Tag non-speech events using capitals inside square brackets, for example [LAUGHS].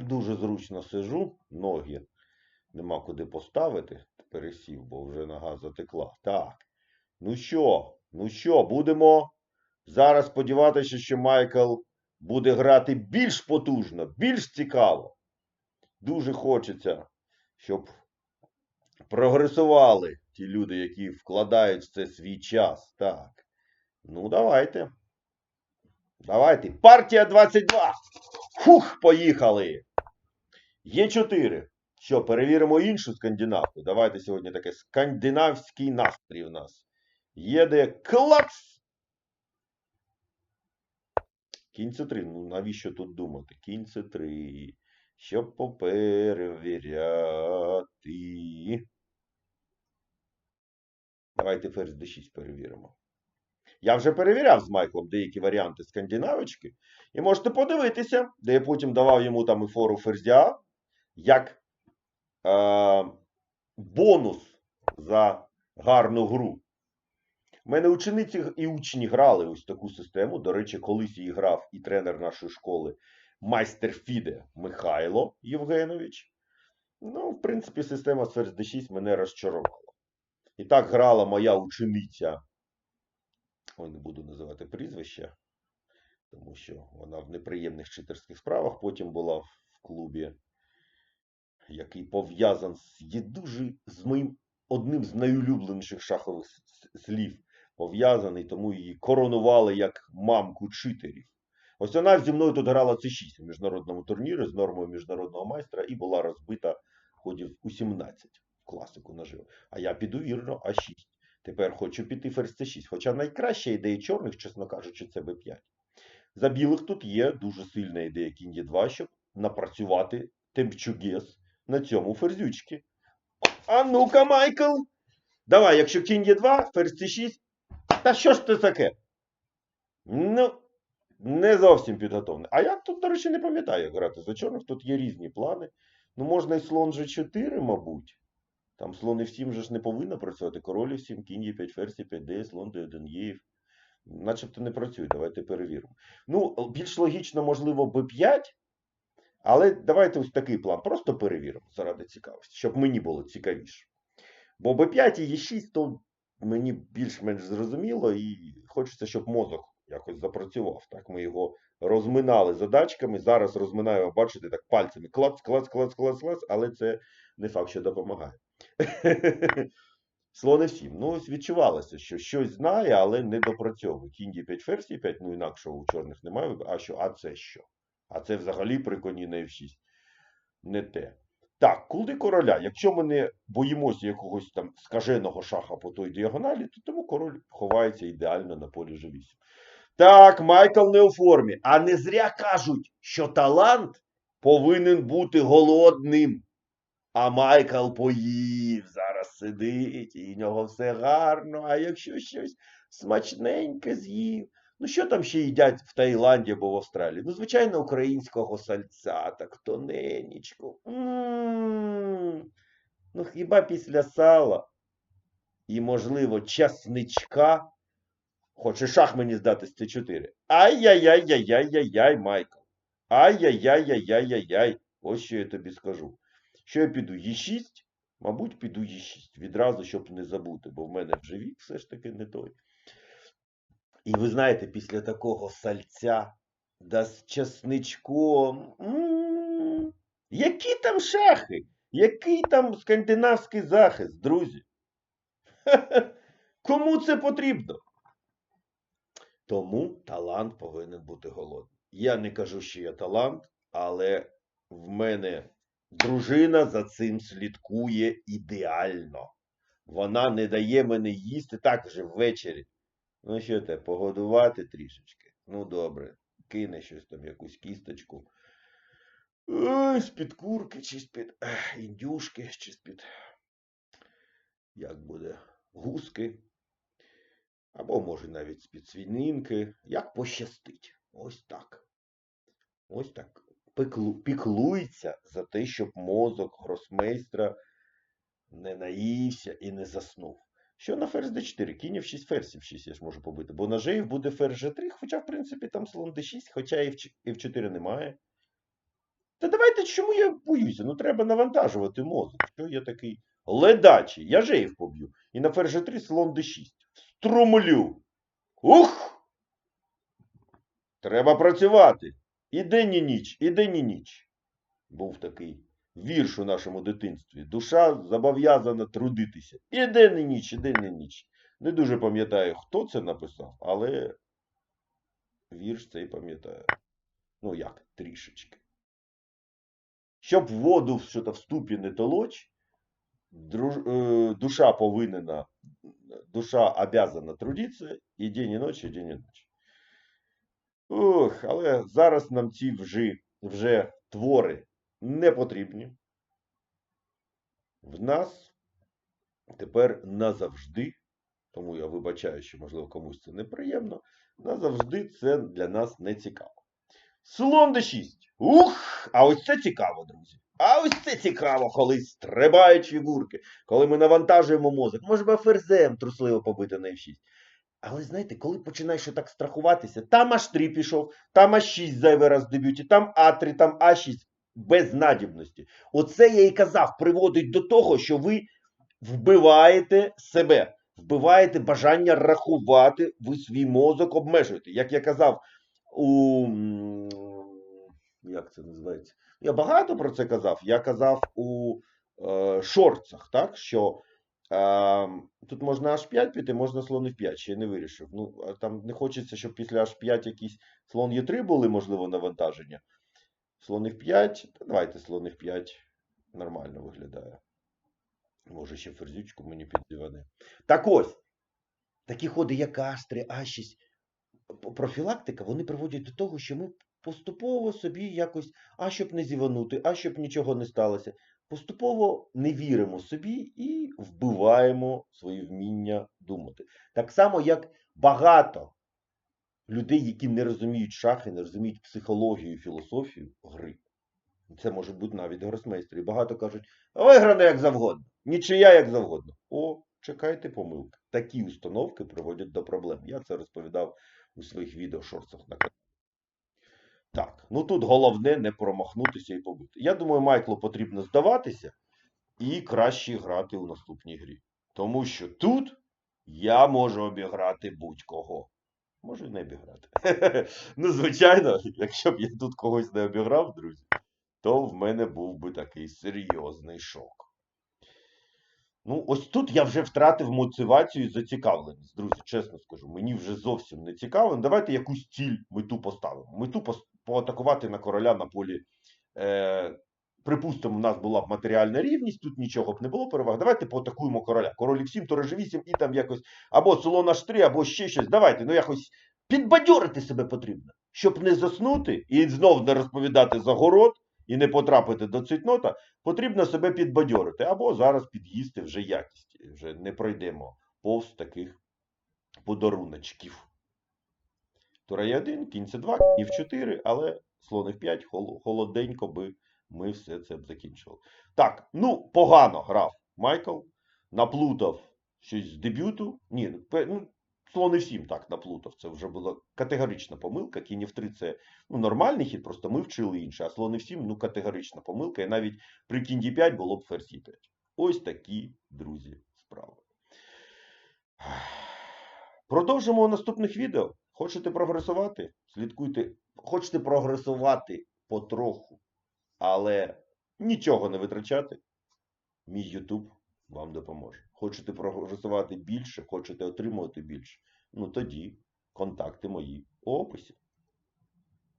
дуже зручно сижу, ноги нема куди поставити. Пересів, бо вже нога затекла. Так. Ну що, ну що, будемо зараз сподіватися, що Майкл буде грати більш потужно, більш цікаво. Дуже хочеться, щоб прогресували ті люди, які вкладають в це свій час. Так. Ну, давайте. Давайте. Партія 22. Фух, поїхали. Є 4. Що, перевіримо іншу скандинавку. Давайте сьогодні таке скандинавський настрій у нас. Єде клац. Кінь це 3. Ну навіщо тут думати? Кінь це 3. Щоб поперевіряти. Давайте ферзь d6 перевіримо. Я вже перевіряв з Майклом деякі варіанти скандинавочки. І можете подивитися, де я потім давав йому там і фору ферзя, як е, бонус за гарну гру. У мене учениці і учні грали ось таку систему. До речі, колись її грав і тренер нашої школи майстер Фіде Михайло Євгенович. Ну, в принципі, система з ферзь d6 мене розчарувала. І так грала моя учениця. Ой, не буду називати прізвище, тому що вона в неприємних читерських справах потім була в клубі, який пов'язан з є дуже з моїм одним з найулюбленіших шахових слів. Пов'язаний, тому її коронували як мамку читерів. Ось вона зі мною тут грала С6 у міжнародному турнірі з нормою міжнародного майстра і була розбита ходів у 17 в класику нажив. А я піду вірно А6. Тепер хочу піти ферзь С6. Хоча найкраща ідея чорних, чесно кажучи, це Б5. За білих тут є дуже сильна ідея кінь Е2, щоб напрацювати темпчугес на цьому ферзючки. А ну-ка, Майкл! Давай, якщо кінь Е2, ферзь С6. Та що ж це таке? Ну, не зовсім підготовлений. А я тут, до речі, не пам'ятаю, як грати за чорних. Тут є різні плани. Ну, можна і слон G4, мабуть. Там слон F7 же ж не повинна працювати. Король F7, кінь Е5, ферзь 5D, слон D1 Є. Начебто не працює. Давайте перевіримо. Ну, більш логічно, можливо, B5. Але давайте ось такий план. Просто перевіримо заради цікавості, щоб мені було цікавіше. Бо B5 і Е6, то мені більш-менш зрозуміло, і хочеться, щоб мозок якось запрацював. Так, ми його розминали задачками. Зараз розминаю, бачите, так пальцями клац, клац, клац, клац, клац, але це не факт, що допомагає. [LAUGHS] Слон F7. Ну, ось відчувалося, що щось знає, але не допрацьовує. Кінь Е5, ферзь Е5, ну інакшого у чорних немає. А що? А це що? А це взагалі при коні на F6. Не те. Так, куди короля? Якщо ми не боїмося якогось там скаженого шаха по той діагоналі, то тому король ховається ідеально на полі G8. Так, Майкл не у формі. А не зря кажуть, що талант повинен бути голодним. А Майкл поїв, зараз сидить, і в нього все гарно. А якщо щось смачненьке з'їв. Ну, що там ще їдять в Таїланді або в Австралії? Ну, звичайно, українського сальця, так тоненечко. М. Ну, хіба після сала і, можливо, часничка Хоче шах мені здати з Т4. Ай-яй-яй-яй-яй-яй-яй, Майкл. Ай-яй-яй-яй-яй-яй-яй. Ось що я тобі скажу. Що я піду Е6? Мабуть, піду Е6. Відразу, щоб не забути, бо в мене вже вік все ж таки не той. І ви знаєте, після такого сальця да з часничком. Які там шахи? Який там скандинавський захист, друзі? [LAUGHS] Кому це потрібно? Тому талант повинен бути голодним. Я не кажу, що я талант, але в мене дружина за цим слідкує ідеально. Вона не дає мене їсти так вже ввечері. Ну що те, погодувати трішечки. Ну добре, кине щось там, якусь кісточку. З-під курки, чи з-під індюшки, чи з-під. Як буде? Гуски. Або, може, навіть з-під свининки. Як пощастить. Ось так. Ось так. Піклується за те, щоб мозок гросмейстра не наївся і не заснув. Що на ферзь d4? Кінь f6, ферзь f6 я ж можу побити. Бо на g буде ферзь g3, хоча, в принципі, там слон d6, хоча і f4 немає. Та давайте чому я боюся? Ну треба навантажувати мозок. Що я такий ледачий? Я жеїв поб'ю. І на ферзь 3 слон d6. Струмлю. Ух! Треба працювати. І день і ніч, і день і ніч. Був такий вірш у нашому дитинстві. Душа зобов'язана трудитися. І день і ніч, і день і ніч. Не дуже пам'ятаю, хто це написав, але вірш цей пам'ятаю. Ну як, трішечки. Щоб воду що-то в ступі не толочь, е, душа повинна, душа обязана трудитися і день і ночі, і день і ночі. Ух, але зараз нам ці вже, вже твори не потрібні. В нас тепер назавжди, тому я вибачаю, що, можливо, комусь це неприємно, назавжди це для нас не цікаво. Слон d6. Ух! А ось це цікаво, друзі. А ось це цікаво, коли стрибають фігурки, коли ми навантажуємо мозок. Може би ферзем трусливо побити на f6. Але знаєте, коли починаєш так страхуватися, там аж 3 пішов, там аж 6 зайвий раз в дебюті, там А3, там А6 без надібності. Оце я і казав, приводить до того, що ви вбиваєте себе, вбиваєте бажання рахувати, ви свій мозок обмежуєте. Як я казав у. Як це називається? Я багато про це казав. Я казав у е, шорцах, так? що тут можна аж 5 піти, можна слон в 5, ще не вирішив. Ну, там не хочеться, щоб після аж 5 якісь слон Є3 були, можливо, навантаження. Слон в 5, та давайте слон в 5 нормально виглядає. Може, ще ферзючку мені піддиване. Так ось, такі ходи, як Аш3, А6, профілактика, вони приводять до того, що ми поступово собі якось, а щоб не зіванути, а щоб нічого не сталося, поступово не віримо собі і вбиваємо свої вміння думати. Так само, як багато людей, які не розуміють шахи, не розуміють психологію філософію гри. Це може бути навіть гросмейстери. Багато кажуть, виграно як завгодно, нічия як завгодно. О, чекайте помилки. Такі установки приводять до проблем. Я це розповідав у своїх відео шорцах на каналі. Так, ну тут головне не промахнутися і побити. Я думаю, Майклу потрібно здаватися і краще грати у наступній грі. Тому що тут я можу обіграти будь-кого. Можу не обіграти. [LAUGHS] ну, звичайно, якщо б я тут когось не обіграв, друзі, то в мене був би такий серйозний шок. Ну, ось тут я вже втратив мотивацію і зацікавленість, друзі, чесно скажу. Мені вже зовсім не цікаво. Давайте якусь ціль мету поставимо. Мету пос- поатакувати на короля на полі. Е, припустимо, у нас була б матеріальна рівність, тут нічого б не було переваг. Давайте поатакуємо короля. Король 7, торож 8 і там якось або слон аж 3, або ще щось. Давайте, ну якось підбадьорити себе потрібно, щоб не заснути і знов не розповідати за город і не потрапити до цитнота, потрібно себе підбадьорити, або зараз під'їсти вже якість. Вже не пройдемо повз таких подаруночків. Тура є 1, кінь це 2, і в 4, але слон в 5, холоденько би ми все це б закінчили. Так, ну, погано грав Майкл, наплутав щось з дебюту. Ні, пе- ну, слон і 7 так наплутав. Це вже була категорична помилка. Кінь в 3 це ну, нормальний хід, просто ми вчили інше, а слон в 7 ну, категорична помилка. І навіть при кінь d5 було б ферзь e5. Ось такі, друзі, справи. Продовжимо у наступних відео. Хочете прогресувати? Слідкуйте. Хочете прогресувати потроху, але нічого не витрачати. Мій YouTube вам допоможе. Хочете прогресувати більше, хочете отримувати більше. Ну тоді контакти мої у описі.